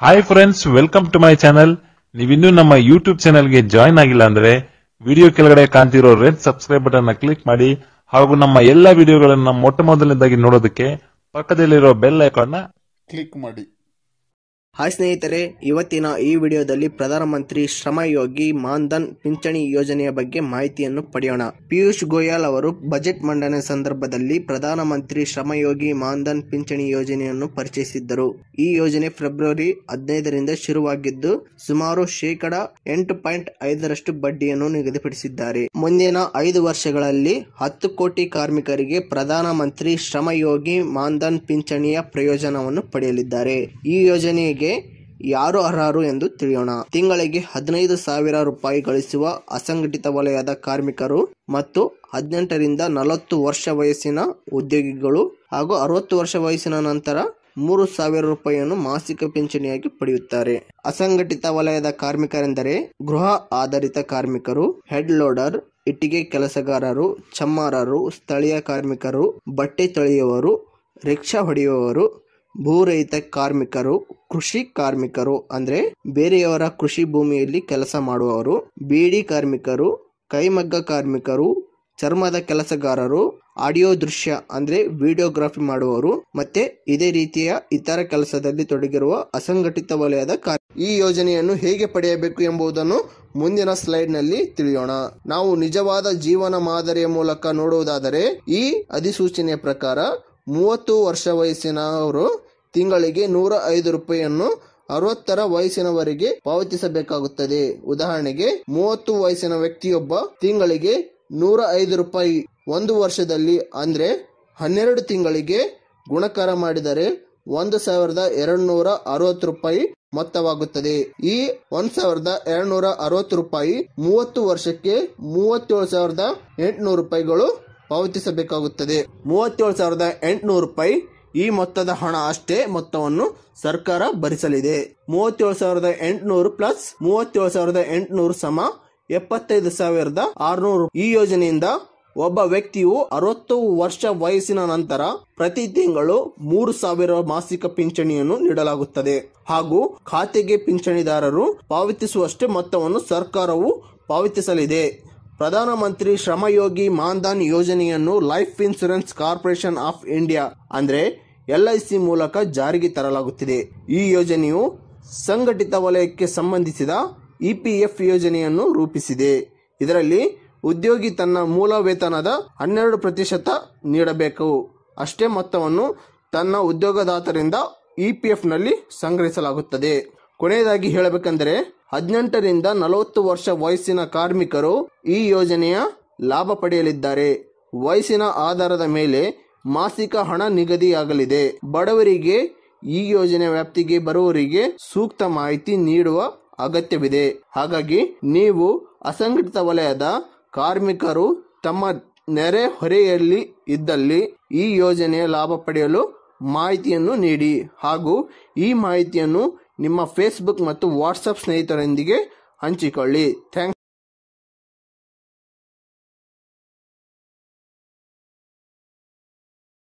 Hi friends welcome to my channel ನೀವಿನ್ನೂ ನಮ್ಮ YouTube ಚಾನಲ್ಗೆ ಜಾಯ್ನ್ ಆಗಿಲ್ಲ ಅಂದ್ರೆ ವಿಡಿಯೋ ಕೆಳಗಡೆ ಕಾಣ್ತಿರೋ ರೆಡ್ ಸಬ್ಸ್ಕ್ರೈಬ್ ಬಟನ್ ಕ್ಲಿಕ್ ಮಾಡಿ ಹಾಗೂ ನಮ್ಮ ಎಲ್ಲಾ ವಿಡಿಯೋಗಳನ್ನ ಮೊಟ್ಟ ಮೊದಲನೇದಾಗಿ ನೋಡೋದಕ್ಕೆ ಪಕ್ಕದಲ್ಲಿರೋ ಬೆಲ್ ಐಕಾನ್ ಕ್ಲಿಕ್ ಮಾಡಿ. ಹಾಯ್ ಸ್ನೇಹಿತರೆ, ಇವತ್ತಿನ ಈ ವಿಡಿಯೋದಲ್ಲಿ ಪ್ರಧಾನಮಂತ್ರಿ ಶ್ರಮಯೋಗಿ ಮಾನ್ಧನ್ ಪಿಂಚಣಿ ಯೋಜನೆಯ ಬಗ್ಗೆ ಮಾಹಿತಿಯನ್ನು ಪಡೆಯೋಣ. ಪಿಯೂಷ್ ಗೋಯಲ್ ಅವರು ಬಜೆಟ್ ಮಂಡನೆ ಸಂದರ್ಭದಲ್ಲಿ ಪ್ರಧಾನಮಂತ್ರಿ ಶ್ರಮಯೋಗಿ ಮಾನ್ಧನ್ ಪಿಂಚಣಿ ಯೋಜನೆಯನ್ನು ಪರಿಚಯಿಸಿದ್ದರು. ಈ ಯೋಜನೆ ಫೆಬ್ರವರಿ ಹದಿನೈದರಿಂದ ಶುರುವಾಗಿದ್ದು, ಸುಮಾರು ಶೇಕಡ ಎಂಟು ಪಾಯಿಂಟ್ ಐದರಷ್ಟು ಬಡ್ಡಿಯನ್ನು ನಿಗದಿಪಡಿಸಿದ್ದಾರೆ. ಮುಂದಿನ ಐದು ವರ್ಷಗಳಲ್ಲಿ ಹತ್ತು ಕೋಟಿ ಕಾರ್ಮಿಕರಿಗೆ ಪ್ರಧಾನಮಂತ್ರಿ ಶ್ರಮಯೋಗಿ ಮಾನ್ಧನ್ ಪಿಂಚಣಿಯ ಪ್ರಯೋಜನವನ್ನು ಪಡೆಯಲಿದ್ದಾರೆ. ಈ ಯೋಜನೆಗೆ ಯಾರು ಅರ್ಹರು ಎಂದು ತಿಳಿಯೋಣ. ತಿಂಗಳಿಗೆ ಹದಿನೈದು ಸಾವಿರ ರೂಪಾಯಿ ಗಳಿಸುವ ಅಸಂಘಟಿತ ವಲಯದ ಕಾರ್ಮಿಕರು ಮತ್ತು ಹದಿನೆಂಟರಿಂದ ನಲವತ್ತು ವರ್ಷ ವಯಸ್ಸಿನ ಉದ್ಯೋಗಿಗಳು ಹಾಗೂ ಅರವತ್ತು ವರ್ಷ ವಯಸ್ಸಿನ ನಂತರ ಮೂರು ಸಾವಿರ ರೂಪಾಯಿಯನ್ನು ಮಾಸಿಕ ಪಿಂಚಣಿಯಾಗಿ ಪಡೆಯುತ್ತಾರೆ. ಅಸಂಘಟಿತ ವಲಯದ ಕಾರ್ಮಿಕರೆಂದರೆ ಗೃಹ ಆಧಾರಿತ ಕಾರ್ಮಿಕರು ಹೆಡ್ ಲೋಡರ್ ಇಟ್ಟಿಗೆ ಕೆಲಸಗಾರರು, ಚಮ್ಮಾರರು, ಸ್ಥಳೀಯ ಕಾರ್ಮಿಕರು, ಬಟ್ಟೆ ತೊಳೆಯುವವರು, ರಿಕ್ಷಾ ಹೊಡೆಯುವವರು ಭೂರಹಿತ ಕಾರ್ಮಿಕರು, ಕೃಷಿ ಕಾರ್ಮಿಕರು ಅಂದ್ರೆ ಬೇರೆಯವರ ಕೃಷಿ ಭೂಮಿಯಲ್ಲಿ ಕೆಲಸ ಮಾಡುವವರು, ಬೀಡಿ ಕಾರ್ಮಿಕರು, ಕೈಮಗ್ಗ ಕಾರ್ಮಿಕರು, ಚರ್ಮದ ಕೆಲಸಗಾರರು, ಆಡಿಯೋ ದೃಶ್ಯ ಅಂದ್ರೆ ವಿಡಿಯೋಗ್ರಾಫಿ ಮಾಡುವವರು ಮತ್ತೆ ಇದೇ ರೀತಿಯ ಇತರ ಕೆಲಸದಲ್ಲಿ ತೊಡಗಿರುವ ಅಸಂಘಟಿತ ವಲಯದ ಕಾರ್ಯ ಈ ಯೋಜನೆಯನ್ನು ಹೇಗೆ ಪಡೆಯಬೇಕು ಎಂಬುದನ್ನು ಮುಂದಿನ ಸ್ಲೈಡ್ನಲ್ಲಿ ತಿಳಿಯೋಣ. ನಾವು ನಿಜವಾದ ಜೀವನ ಮಾದರಿಯ ಮೂಲಕ ನೋಡುವುದಾದರೆ ಈ ಅಧಿಸೂಚನೆಯ ಪ್ರಕಾರ ಮೂವತ್ತು ವರ್ಷ ವಯಸ್ಸಿನವರು ತಿಂಗಳಿಗೆ ನೂರ ಐದು ರೂಪಾಯಿಯನ್ನು ಅರವತ್ತರ ವಯಸ್ಸಿನವರೆಗೆ ಪಾವತಿಸಬೇಕಾಗುತ್ತದೆ. ಉದಾಹರಣೆಗೆ, ಮೂವತ್ತು ವಯಸ್ಸಿನ ವ್ಯಕ್ತಿಯೊಬ್ಬ ತಿಂಗಳಿಗೆ ನೂರ ಐದು ರೂಪಾಯಿ ಒಂದು ವರ್ಷದಲ್ಲಿ, ಅಂದ್ರೆ ಹನ್ನೆರಡು ತಿಂಗಳಿಗೆ ಗುಣಕಾರ ಮಾಡಿದರೆ ಒಂದು ಸಾವಿರದ ಎರಡು ನೂರ ಅರವತ್ತು ರೂಪಾಯಿ ಮೊತ್ತವಾಗುತ್ತದೆ. ಈ ಒಂದ್ ಸಾವಿರದ ಎರಡು ನೂರ ಅರವತ್ತು ರೂಪಾಯಿ ಮೂವತ್ತು ವರ್ಷಕ್ಕೆ ಮೂವತ್ತೇಳು ಸಾವಿರದ ಎಂಟುನೂರು ರೂಪಾಯಿಗಳು ಪಾವತಿಸಬೇಕಾಗುತ್ತದೆ. ಮೂವತ್ತೇಳು ಸಾವಿರದ ಎಂಟುನೂರು ರೂಪಾಯಿ ಈ ಮೊತ್ತದ ಹಣ ಅಷ್ಟೇ ಮೊತ್ತವನ್ನು ಸರ್ಕಾರ ಭರಿಸಲಿದೆ. ಮೂವತ್ತೇಳು ಸಾವಿರದ ಎಂಟುನೂರು ಪ್ಲಸ್ ಮೂವತ್ತೇಳು ಸಾವಿರದ ಎಂಟುನೂರು ಸಮ ಎಪ್ಪತ್ತೈದು ಸಾವಿರದ ಆರುನೂರು. ಈ ಯೋಜನೆಯಿಂದ ಒಬ್ಬ ವ್ಯಕ್ತಿಯು ಅರವತ್ತು ವರ್ಷ ವಯಸ್ಸಿನ ನಂತರ ಪ್ರತಿ ತಿಂಗಳು ಮೂರು ಸಾವಿರ ಮಾಸಿಕ ಪಿಂಚಣಿಯನ್ನು ನೀಡಲಾಗುತ್ತದೆ. ಹಾಗೂ ಖಾತೆಗೆ ಪಿಂಚಣಿದಾರರು ಪಾವತಿಸುವಷ್ಟೇ ಮೊತ್ತವನ್ನು ಸರ್ಕಾರವು ಪಾವತಿಸಲಿದೆ. ಪ್ರಧಾನಮಂತ್ರಿ ಶ್ರಮಯೋಗಿ ಮಾನ್ಧನ್ ಯೋಜನೆಯನ್ನು Life Insurance Corporation of India, ಅಂದ್ರೆ ಎಲ್ಐಸಿ ಮೂಲಕ ಜಾರಿಗೆ ತರಲಾಗುತ್ತಿದೆ. ಈ ಯೋಜನೆಯು ಸಂಘಟಿತ ವಲಯಕ್ಕೆ ಸಂಬಂಧಿಸಿದ ಇಪಿಎಫ್ ಯೋಜನೆಯನ್ನು ರೂಪಿಸಿದೆ. ಇದರಲ್ಲಿ ಉದ್ಯೋಗಿ ತನ್ನ ಮೂಲ ವೇತನದ ಹನ್ನೆರಡು ಪ್ರತಿಶತ ನೀಡಬೇಕು. ಅಷ್ಟೇ ಮೊತ್ತವನ್ನು ತನ್ನ ಉದ್ಯೋಗದಾತರಿಂದ ಇಪಿಎಫ್ನಲ್ಲಿ ಸಂಗ್ರಹಿಸಲಾಗುತ್ತದೆ. ಕೊನೆಯದಾಗಿ ಹೇಳಬೇಕೆಂದರೆ ಹದಿನೆಂಟರಿಂದ ನಲವತ್ತು ವರ್ಷ ವಯಸ್ಸಿನ ಕಾರ್ಮಿಕರು ಈ ಯೋಜನೆಯ ಲಾಭ ಪಡೆಯಲಿದ್ದಾರೆ. ವಯಸ್ಸಿನ ಆಧಾರದ ಮೇಲೆ ಮಾಸಿಕ ಹಣ ನಿಗದಿಯಾಗಲಿದೆ. ಬಡವರಿಗೆ ಈ ಯೋಜನೆ ವ್ಯಾಪ್ತಿಗೆ ಬರುವವರಿಗೆ ಸೂಕ್ತ ಮಾಹಿತಿ ನೀಡುವ ಅಗತ್ಯವಿದೆ. ಹಾಗಾಗಿ ನೀವು ಅಸಂಘಟಿತ ವಲಯದ ಕಾರ್ಮಿಕರು ತಮ್ಮ ನೆರೆ ಹೊರೆಯಲ್ಲಿ ಇದ್ದಲ್ಲಿ ಈ ಯೋಜನೆಯ ಲಾಭ ಪಡೆಯಲು ಮಾಹಿತಿಯನ್ನು ನೀಡಿ. ಹಾಗೂ ಈ ಮಾಹಿತಿಯನ್ನು ನಿಮ್ಮ ಫೇಸ್ಬುಕ್ ಮತ್ತು ವಾಟ್ಸಪ್ ಸ್ನೇಹಿತರೊಂದಿಗೆ ಹಂಚಿಕೊಳ್ಳಿ. ಥ್ಯಾಂಕ್ಸ್